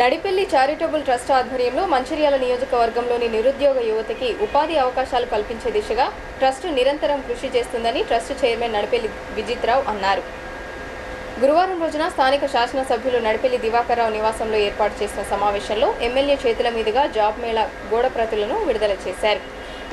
Nadipelli charitable trust ఆధ్వర్యంలో మంచిర్యాల నియోజకవర్గంలోని నిరుద్యోగ యువతకి ఉపాధి అవకాశాలు కల్పించే దిశగా ట్రస్ట్ నిరంతరం కృషి చేస్తుందని ట్రస్ట్ చైర్మన్ నడిపెల్లి విజిత్రావు అన్నారు. గురువారం రోజున స్థానిక శాసనసభ్యులు నడిపెల్లి దివాకర్రావు నివాసంలో ఏర్పాటు చేసిన సమావేశంలో ఎమ్మెల్యే చేతుల మీదుగా జాబ్ మేళా గోడ ప్రతులను విడుదల చేశారు.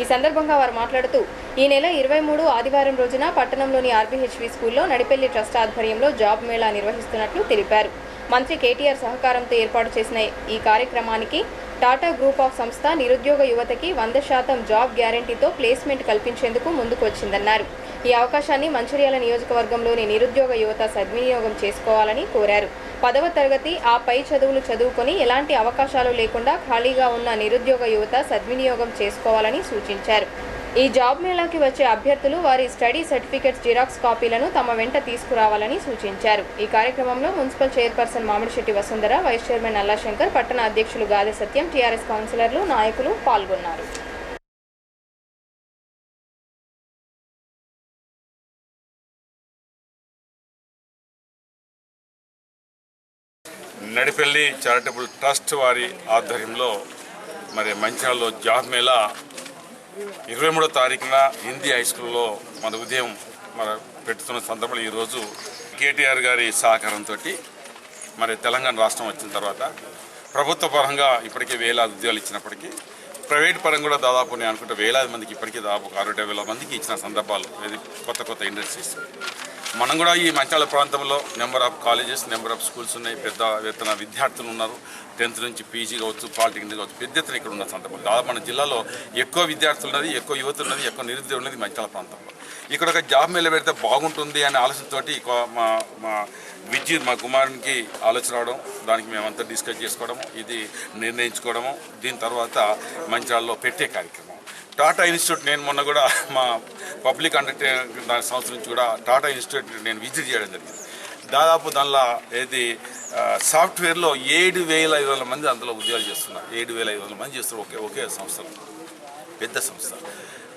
ఈ సందర్భంగా వారు మాట్లాడుతూ ఈ నెల ఇరవై మూడు ఆదివారం రోజున పట్టణంలోని ఆర్బీహెచ్వి స్కూల్లో నడిపెల్లి ట్రస్ట్ ఆధ్వర్యంలో జాబ్ మేళా నిర్వహిస్తున్నట్లు తెలిపారు. మంత్రి కేటీఆర్ సహకారంతో ఏర్పాటు చేసిన ఈ కార్యక్రమానికి టాటా గ్రూప్ ఆఫ్ సంస్థ నిరుద్యోగ యువతకి వంద శాతం జాబ్ గ్యారంటీతో ప్లేస్మెంట్ కల్పించేందుకు ముందుకొచ్చిందన్నారు ఈ అవకాశాన్ని మంచిర్యాల నియోజకవర్గంలోని నిరుద్యోగ యువత సద్వినియోగం చేసుకోవాలని కోరారు. పదవ తరగతి ఆ పై చదువులు చదువుకొని ఎలాంటి అవకాశాలు లేకుండా ఖాళీగా ఉన్న నిరుద్యోగ యువత సద్వినియోగం చేసుకోవాలని సూచించారు. ఈ జాబ్ మేళాకి వచ్చే అభ్యర్థులు వారి స్టడీ సర్టిఫికేట్ జిరాక్స్ కాపీలను తమ వెంట తీసుకురావాలని సూచించారు. ఈ కార్యక్రమంలో municipal chairperson Mamidishetti Vasundhara vice chairman Alla Shankar పట్టణ అధ్యక్షులు గాదె సత్యం టీఆర్ఎస్ కౌన్సిలర్లు నాయకులు పాల్గొన్నారు. నడిపెల్లి చారిటబుల్ ట్రస్ట్ వారి ఆధ్వర్యంలో మరి మంచాల్లో జాబ్ మేళా ఇరవై మూడో తారీఖున హిందీ హై స్కూల్లో మన ఉదయం మన పెట్టుతున్న సందర్భంలో ఈరోజు కేటీఆర్ గారి సహకారంతో మరి తెలంగాణ రాష్ట్రం వచ్చిన తర్వాత ప్రభుత్వ పరంగా ఇప్పటికే వేలాది ఉద్యోగాలు ఇచ్చినప్పటికీ ప్రైవేట్ పరంగా కూడా దాదాపు నేను అనుకుంటే వేలాది మందికి ఇప్పటికీ దాదాపు ఆరు వేల మందికి ఇచ్చిన సందర్భాలు ఇది కొత్త కొత్త ఇండస్ట్రీస్. మనం కూడా ఈ మంచాల ప్రాంతంలో number of colleges number of schools ఉన్నాయి. పెద్ద ఎత్తున విద్యార్థులు ఉన్నారు. టెన్త్ నుంచి పీజీ కావచ్చు పాలిటెక్నిక్ కావచ్చు పెద్ద ఎత్తున ఇక్కడ ఉన్న సందర్భం. దాదాపు మన జిల్లాలో ఎక్కువ విద్యార్థులు ఉన్నది ఎక్కువ యువతులు ఉన్నది ఎక్కువ నిరుద్యోగం ఉన్నది మంచాల ప్రాంతంలో. ఇక్కడ ఒక జాబ్ మేళ పెడితే బాగుంటుంది అనే ఆలోచనతోటి మా మా విద్య మా కుమారునికి ఆలోచన రావడం దానికి మేమంతా డిస్కస్ చేసుకోవడము ఇది నిర్ణయించుకోవడము దీని తర్వాత మంచిర్యాలలో పెట్టే కార్యక్రమం. టాటా ఇన్స్టిట్యూట్ నేను మొన్న కూడా మా పబ్లిక్ అండర్టేకింగ్ దాని సంస్థ నుంచి కూడా టాటా ఇన్స్టిట్యూట్ నేను విజిట్ చేయడం జరిగింది. దాదాపు దానిలో ఏది సాఫ్ట్వేర్లో ఏడు వేల ఐదు వందల మంది అందులో ఉద్యోగాలు చేస్తున్నారు. ఏడు వేల ఐదు వందల మంది చేస్తున్నారు ఒకే ఒకే సంస్థలో. పెద్ద సంస్థ.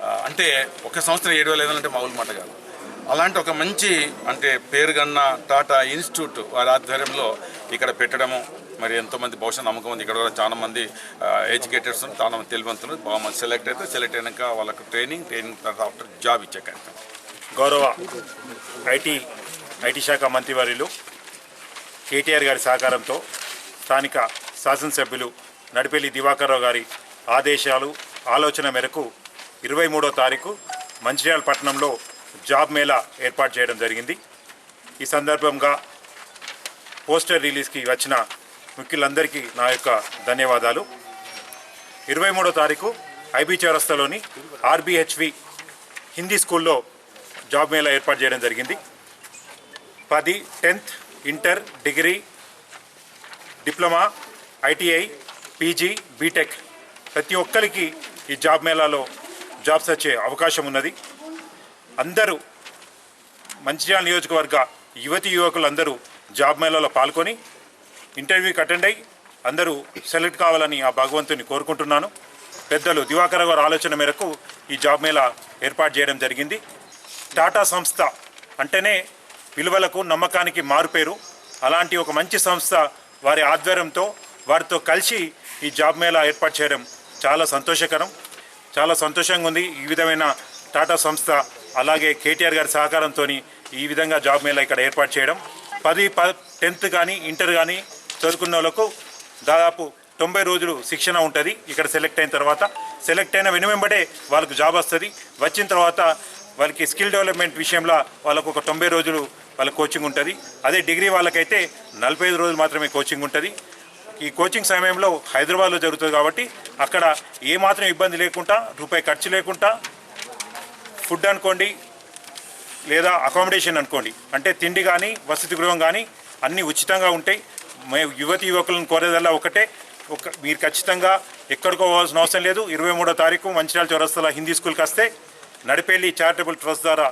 అంటే ఒక సంవత్సరం ఏడు వేల ఐదు వందలు అంటే మామూలు మాట కాదు. అలాంటి ఒక మంచి అంటే పేరుగన్న టాటా ఇన్స్టిట్యూట్ వారి ఆధ్వర్యంలో ఇక్కడ పెట్టడము మరి ఎంతోమంది బహుశా నమ్మకం ఉంది. ఇక్కడ కూడా చాలా మంది ఎడ్యుకేటర్స్ చాలా మంది తెలివంతులు బాగా మంది సెలెక్ట్ అయితే సెలెక్ట్ అయినాక వాళ్ళకు ట్రైనింగ్ ట్రైనింగ్ తర్వాత ఆఫ్టర్ జాబ్ ఇచ్చే కార్యక్రమం. గౌరవ ఐటీ ఐటీ శాఖ మంత్రివర్యులు కేటీఆర్ గారి సహకారంతో స్థానిక శాసనసభ్యులు నడిపెల్లి దివాకర్రావు గారి ఆదేశాలు ఆలోచన మేరకు ఇరవై మూడో తారీఖు మంచిర్యాల పట్టణంలో జాబ్ మేళా ఏర్పాటు చేయడం జరిగింది. ఈ సందర్భంగా పోస్టర్ రిలీజ్కి వచ్చిన ముఖ్యులందరికీ నా యొక్క ధన్యవాదాలు. ఇరవై మూడో తారీఖు ఐబీ చౌరస్తాలోని ఆర్బీహెచ్వి హిందీ స్కూల్లో జాబ్ మేళా ఏర్పాటు చేయడం జరిగింది. పది tenth inter degree diploma ITI PG BTech ప్రతి ఒక్కరికి ఈ జాబ్ మేళాలో జాబ్స్ వచ్చే అవకాశం ఉన్నది. అందరూ మంచిర్యాల నియోజకవర్గ యువతి యువకులందరూ జాబ్ మేళాలో పాల్గొని ఇంటర్వ్యూకి అటెండ్ అయ్యి అందరూ సెలెక్ట్ కావాలని ఆ భగవంతుని కోరుకుంటున్నాను. పెద్దలు దివాకర్ గారి ఆలోచన మేరకు ఈ జాబ్ మేళా ఏర్పాటు చేయడం జరిగింది. టాటా సంస్థ అంటేనే విలువలకు నమ్మకానికి మారుపేరు. అలాంటి ఒక మంచి సంస్థ వారి ఆధ్వర్యంతో వారితో కలిసి ఈ జాబ్ మేళా ఏర్పాటు చేయడం చాలా సంతోషకరం. చాలా సంతోషంగా ఉంది. ఈ విధమైన టాటా సంస్థ అలాగే కేటీఆర్ గారి సహకారంతో ఈ విధంగా జాబ్ మేళా ఇక్కడ ఏర్పాటు చేయడం. పది ప టెన్త్ కానీ ఇంటర్ కానీ చదువుకున్న వాళ్ళకు దాదాపు తొంభై రోజులు శిక్షణ ఉంటుంది ఇక్కడ సెలెక్ట్ అయిన తర్వాత. సెలెక్ట్ అయిన వెనువెంబడే వాళ్ళకు జాబ్ వస్తుంది. వచ్చిన తర్వాత వాళ్ళకి స్కిల్ డెవలప్మెంట్ విషయంలో వాళ్ళకు ఒక తొంభై రోజులు వాళ్ళ కోచింగ్ ఉంటుంది. అదే డిగ్రీ వాళ్ళకైతే నలభై ఐదు రోజులు మాత్రమే కోచింగ్ ఉంటుంది. ఈ కోచింగ్ సమయంలో హైదరాబాద్లో జరుగుతుంది కాబట్టి అక్కడ ఏమాత్రం ఇబ్బంది లేకుండా రూపాయి ఖర్చు లేకుండా ఫుడ్ అనుకోండి లేదా అకామిడేషన్ అనుకోండి అంటే తిండి కానీ వసతి గృహం కానీ అన్నీ ఉచితంగా ఉంటాయి. మే యువతి యువకులను కోరేదల్లా ఒకటే. ఒక మీరు ఖచ్చితంగా ఎక్కడికో పోవాల్సిన అవసరం లేదు. ఇరవై మూడో తారీఖు మంచిర్యాల చౌరస్తాల హిందీ స్కూల్కి వస్తే నడిపెల్లి చారిటబుల్ ట్రస్ట్ ద్వారా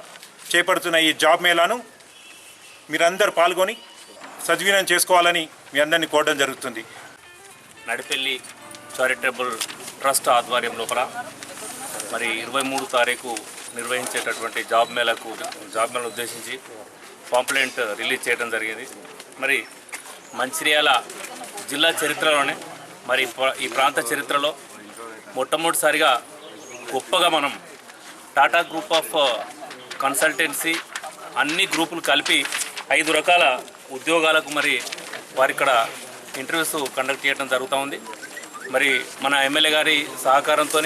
చేపడుతున్న ఈ జాబ్ మేళాను మీరందరూ పాల్గొని సద్వినియోగం చేసుకోవాలని మీ అందరినీ కోరడం జరుగుతుంది. నడిపెల్లి చారిటబుల్ ట్రస్ట్ ఆధ్వర్యం లోపల మరి ఇరవై మూడు తారీఖు నిర్వహించేటటువంటి జాబ్ మేళకు జాబ్ మేళను ఉద్దేశించి పాంప్లెంట్ రిలీజ్ చేయడం జరిగింది. మరి మంచిర్యాల జిల్లా చరిత్రలోనే మరి ఈ ప్రాంత చరిత్రలో మొట్టమొదటిసారిగా గొప్పగా మనం టాటా గ్రూప్ ఆఫ్ కన్సల్టెన్సీ అన్ని గ్రూపులు కలిపి ఐదు రకాల ఉద్యోగాలకు మరి వారి ఇక్కడ ఇంటర్వ్యూస్ కండక్ట్ చేయడం జరుగుతూ ఉంది. మరి మన ఎమ్మెల్యే గారి సహకారంతో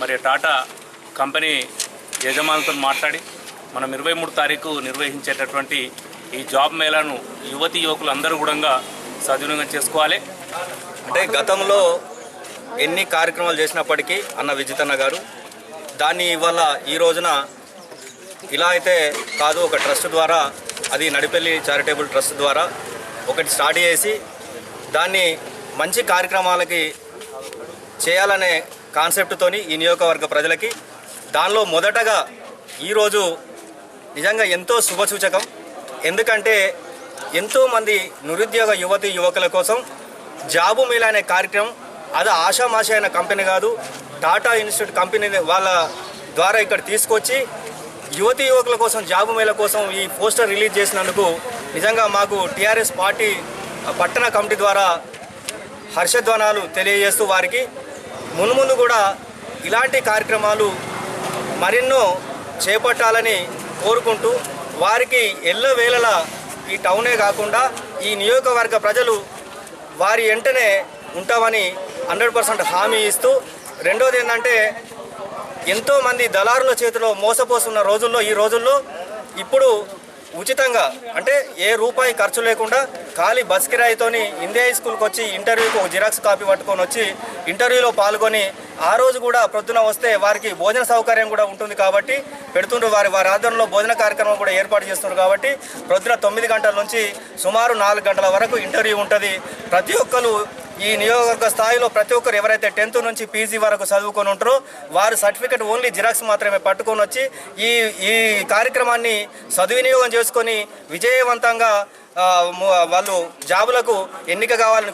మరి టాటా కంపెనీ యజమానులతో మాట్లాడి మనం ఇరవై మూడు తారీఖు నిర్వహించేటటువంటి ఈ జాబ్ మేళాను యువతి యువకులు అందరూ కూడా సద్వినియోగం చేసుకోవాలి. అంటే గతంలో ఎన్ని కార్యక్రమాలు చేసినప్పటికీ అన్న విజితన్న గారు దాన్ని ఇవాళ ఈ రోజున ఇలా అయితే కాదు ఒక ట్రస్ట్ ద్వారా అది నడిపెల్లి చారిటబుల్ ట్రస్ట్ ద్వారా ఒకటి స్టార్ట్ చేసి దాన్ని మంచి కార్యక్రమాలకి చేయాలనే కాన్సెప్ట్తోని ఈ నియోజకవర్గ ప్రజలకి దానిలో మొదటగా ఈరోజు నిజంగా ఎంతో శుభసూచకం. ఎందుకంటే ఎంతోమంది నిరుద్యోగ యువతి యువకుల కోసం జాబు మీల్ అనే కార్యక్రమం అది ఆషామాష అయిన కంపెనీ కాదు టాటా ఇన్స్టిట్యూట్ కంపెనీ వాళ్ళ ద్వారా ఇక్కడ తీసుకొచ్చి యువతి యువకుల కోసం జాబు మేళ కోసం ఈ పోస్టర్ రిలీజ్ చేసినందుకు నిజంగా మాకు టీఆర్ఎస్ పార్టీ పట్టణ కమిటీ ద్వారా హర్షధ్వానాలు తెలియజేస్తూ వారికి. మున్ముందు కూడా ఇలాంటి కార్యక్రమాలు మరెన్నో చేపట్టాలని కోరుకుంటూ వారికి ఎల్లవేళలా ఈ టౌనే కాకుండా ఈ నియోజకవర్గ ప్రజలు వారి వెంటనే ఉంటామని హండ్రెడ్ పర్సెంట్ హామీ ఇస్తూ రెండోది ఏంటంటే ఎంతోమంది దళారుల చేతిలో మోసపోస్తున్న రోజుల్లో ఈ రోజుల్లో ఇప్పుడు ఉచితంగా అంటే ఏ రూపాయి ఖర్చు లేకుండా ఖాళీ బస్ కిరాయితోని ఇండియా స్కూల్కి వచ్చి ఇంటర్వ్యూకి ఒక జిరాక్స్ కాపీ పట్టుకొని వచ్చి ఇంటర్వ్యూలో పాల్గొని ఆ రోజు కూడా ప్రొద్దున వస్తే వారికి భోజన సౌకర్యం కూడా ఉంటుంది కాబట్టి పెడుతుండ్రు వారి వారి ఆధ్వర్యంలో భోజన కార్యక్రమం కూడా ఏర్పాటు చేస్తున్నారు కాబట్టి ప్రొద్దున తొమ్మిది గంటల నుంచి సుమారు నాలుగు గంటల వరకు ఇంటర్వ్యూ ఉంటుంది. ప్రతి ఒక్కరు ఈ నియోజకవర్గ స్థాయిలో ప్రతి ఒక్కరు ఎవరైతే టెన్త్ నుంచి పీజీ వరకు చదువుకొని ఉంటారో వారు సర్టిఫికెట్ ఓన్లీ జిరాక్స్ మాత్రమే పట్టుకొని వచ్చి ఈ ఈ కార్యక్రమాన్ని సద్వినియోగం చేసుకొని విజయవంతంగా ఆ, వాళ్ళు జాబులకు ఎన్నిక కావాలని